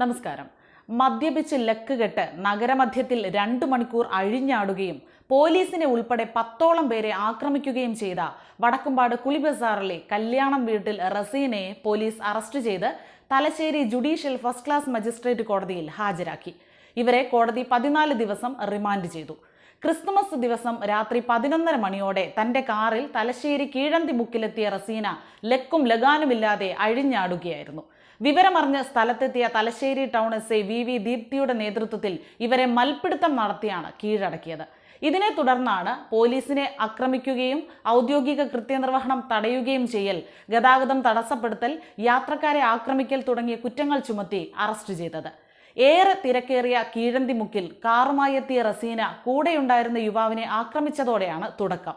നമസ്കാരം. മദ്യപിച്ച് ലക്ക് കെട്ട് നഗരമധ്യത്തിൽ രണ്ടു മണിക്കൂർ അഴിഞ്ഞാടുകയും പോലീസിനെ ഉൾപ്പെടെ പത്തോളം പേരെ ആക്രമിക്കുകയും ചെയ്ത വടക്കുംപാട് കുളിബസാറിലെ കല്യാണം വീട്ടിൽ റസീനയെ പോലീസ് അറസ്റ്റ് ചെയ്ത് Thalassery judicial first class magistrate കോടതിയിൽ ഹാജരാക്കി. ഇവരെ കോടതി പതിനാല് ദിവസം റിമാൻഡ് ചെയ്തു. ക്രിസ്തുമസ് ദിവസം രാത്രി പതിനൊന്നര മണിയോടെ തന്റെ കാറിൽ തലശ്ശേരി കീഴന്തി മുക്കിലെത്തിയ റസീന ലക്കും ലഗാനുമില്ലാതെ അഴിഞ്ഞാടുകയായിരുന്നു. വിവരമറിഞ്ഞ് സ്ഥലത്തെത്തിയ Thalassery town S I V V ദീപ്തിയുടെ നേതൃത്വത്തിൽ ഇവരെ മൽപിടുത്തം നടത്തിയാണ് കീഴടക്കിയത്. ഇതിനെ തുടർന്നാണ് പോലീസിനെ ആക്രമിക്കുകയും ഔദ്യോഗിക കൃത്യനിർവഹണം തടയുകയും ചെയ്യൽ ഗതാഗതം തടസ്സപ്പെടുത്തൽ യാത്രക്കാരെ ആക്രമിക്കൽ തുടങ്ങിയ കുറ്റങ്ങൾ ചുമത്തി അറസ്റ്റ് ചെയ്തത്. ഏറെ തിരക്കേറിയ കീഴന്തിമുക്കിൽ കാറുമായി എത്തിയ റസീന കൂടെയുണ്ടായിരുന്ന യുവാവിനെ ആക്രമിച്ചതോടെയാണ് തുടക്കം.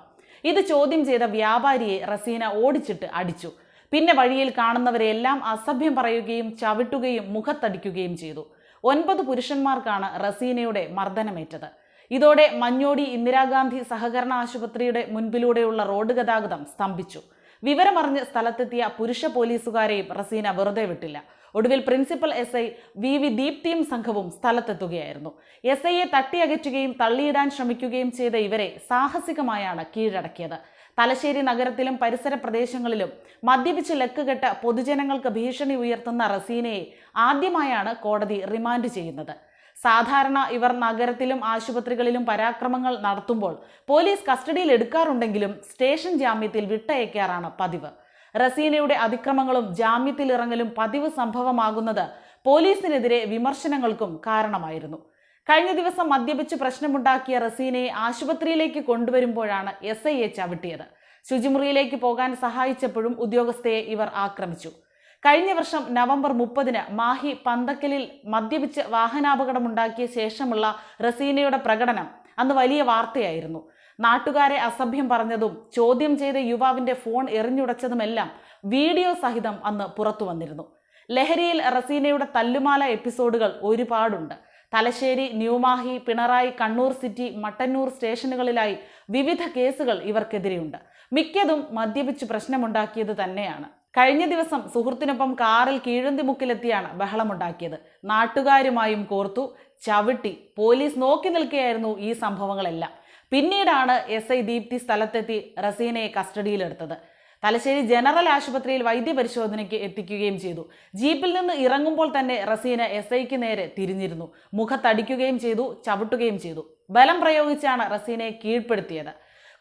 ഇത് ചോദ്യം ചെയ്ത വ്യാപാരിയെ റസീന ഓടിച്ചിട്ട് അടിച്ചു. പിന്നെ വഴിയിൽ കാണുന്നവരെയെല്ലാം അസഭ്യം പറയുകയും ചവിട്ടുകയും മുഖത്തടിക്കുകയും ചെയ്തു. ഒൻപത് പുരുഷന്മാർക്കാണ് റസീനയുടെ മർദ്ദനമേറ്റത്. ഇതോടെ മഞ്ഞോടി ഇന്ദിരാഗാന്ധി സഹകരണ ആശുപത്രിയുടെ മുൻപിലൂടെയുള്ള റോഡ് ഗതാഗതം സ്തംഭിച്ചു. വിവരമറിഞ്ഞ് സ്ഥലത്തെത്തിയ പുരുഷ പോലീസുകാരെയും റസീന വെറുതെ വിട്ടില്ല. ഒടുവിൽ principal S I V V ദീപ്തിയും സംഘവും സ്ഥലത്തെത്തുകയായിരുന്നു. എസ് ഐയെ തട്ടിയകറ്റുകയും തള്ളിയിടാൻ ശ്രമിക്കുകയും ചെയ്ത ഇവരെ സാഹസികമായാണ് കീഴടക്കിയത്. തലശ്ശേരി നഗരത്തിലും പരിസര പ്രദേശങ്ങളിലും മദ്യപിച്ച് ലക്കുകെട്ട് പൊതുജനങ്ങൾക്ക് ഭീഷണി ഉയർത്തുന്ന റസീനയെ ആദ്യമായാണ് കോടതി റിമാൻഡ് ചെയ്യുന്നത്. സാധാരണ ഇവർ നഗരത്തിലും ആശുപത്രികളിലും പരാക്രമങ്ങൾ നടത്തുമ്പോൾ പോലീസ് കസ്റ്റഡിയിൽ എടുക്കാറുണ്ടെങ്കിലും സ്റ്റേഷൻ ജാമ്യത്തിൽ വിട്ടയക്കാറാണ് പതിവ്. റസീനയുടെ അതിക്രമങ്ങളും ജാമ്യത്തിലിറങ്ങലും പതിവ് സംഭവമാകുന്നത് പോലീസിനെതിരെ വിമർശനങ്ങൾക്കും കാരണമായിരുന്നു. കഴിഞ്ഞ ദിവസം മദ്യപിച്ച് പ്രശ്നമുണ്ടാക്കിയ റസീനയെ ആശുപത്രിയിലേക്ക് കൊണ്ടുവരുമ്പോഴാണ് എസ് ഐയെ ചവിട്ടിയത്. ശുചിമുറിയിലേക്ക് പോകാൻ സഹായിച്ചപ്പോഴും ഉദ്യോഗസ്ഥയെ ഇവർ ആക്രമിച്ചു. കഴിഞ്ഞ വർഷം നവംബർ മുപ്പതിന് മാഹി പന്തക്കലിൽ മദ്യപിച്ച് വാഹനാപകടമുണ്ടാക്കിയ ശേഷമുള്ള റസീനയുടെ പ്രകടനം അന്ന് വലിയ വാർത്തയായിരുന്നു. നാട്ടുകാരെ അസഭ്യം പറഞ്ഞതും ചോദ്യം ചെയ്ത യുവാവിന്റെ ഫോൺ എറിഞ്ഞുടച്ചതുമെല്ലാം വീഡിയോ സഹിതം അന്ന് പുറത്തു വന്നിരുന്നു ലഹരിയിൽ റസീനയുടെ തല്ലുമാല എപ്പിസോഡുകൾ ഒരുപാടുണ്ട്. തലശ്ശേരി ന്യൂമാഹി പിണറായി കണ്ണൂർ സിറ്റി മട്ടന്നൂർ സ്റ്റേഷനുകളിലായി വിവിധ കേസുകൾ ഇവർക്കെതിരെയുണ്ട്. മിക്കതും മദ്യപിച്ച് പ്രശ്നമുണ്ടാക്കിയത് തന്നെയാണ്. കഴിഞ്ഞ ദിവസം സുഹൃത്തിനൊപ്പം കാറിൽ കീഴന്തിമുക്കിലെത്തിയാണ് ബഹളമുണ്ടാക്കിയത്. നാട്ടുകാരുമായും കോർത്തു ചവിട്ടി പോലീസ് നോക്കി നിൽക്കുകയായിരുന്നു ഈ സംഭവങ്ങളെല്ലാം. പിന്നീടാണ് എസ് ഐ ദീപ്തി സ്ഥലത്തെത്തി റസീനയെ കസ്റ്റഡിയിലെടുത്തത്. തലശ്ശേരി ജനറൽ ആശുപത്രിയിൽ വൈദ്യപരിശോധനയ്ക്ക് എത്തിക്കുകയും ചെയ്തു. ജീപ്പിൽ നിന്ന് ഇറങ്ങുമ്പോൾ തന്നെ റസീന എസ് ഐക്ക് നേരെ തിരിഞ്ഞിരുന്നു. മുഖത്തടിക്കുകയും ചെയ്തു ചവിട്ടുകയും ചെയ്തു. ബലം പ്രയോഗിച്ചാണ് റസീനയെ കീഴ്പ്പെടുത്തിയത്.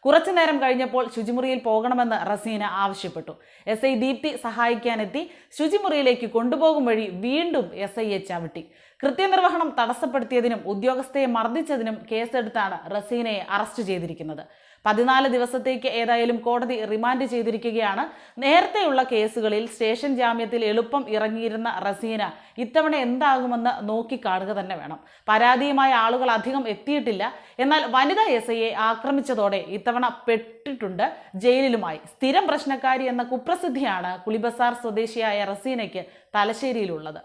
കുറച്ചു നേരം കഴിഞ്ഞപ്പോൾ ശുചിമുറിയിൽ പോകണമെന്ന് റസീന ആവശ്യപ്പെട്ടു. എസ് ഐ ദീപ്തി സഹായിക്കാനെത്തി ശുചിമുറിയിലേക്ക് കൊണ്ടുപോകും വഴി വീണ്ടും എസ് ഐയെ ചവിട്ടി. കൃത്യനിർവഹണം തടസ്സപ്പെടുത്തിയതിനും ഉദ്യോഗസ്ഥയെ മർദ്ദിച്ചതിനും കേസെടുത്താണ് റസീനയെ അറസ്റ്റ് ചെയ്തിരിക്കുന്നത്. പതിനാല് ദിവസത്തേക്ക് ഏതായാലും കോടതി റിമാൻഡ് ചെയ്തിരിക്കുകയാണ്. നേരത്തെയുള്ള കേസുകളിൽ സ്റ്റേഷൻ ജാമ്യത്തിൽ എളുപ്പം ഇറങ്ങിയിരുന്ന റസീന ഇത്തവണ എന്താകുമെന്ന് നോക്കിക്കാണുക തന്നെ വേണം. പരാതിയുമായ ആളുകൾ അധികം എത്തിയിട്ടില്ല. എന്നാൽ വനിതാ എസ് ഐയെ ആക്രമിച്ചതോടെ ഇത്തവണ പെട്ടിട്ടുണ്ട് ജയിലിലുമായി. സ്ഥിരം പ്രശ്നക്കാരി എന്ന കുപ്രസിദ്ധിയാണ് കുളിബസാർ സ്വദേശിയായ റസീനയ്ക്ക് തലശ്ശേരിയിലുള്ളത്.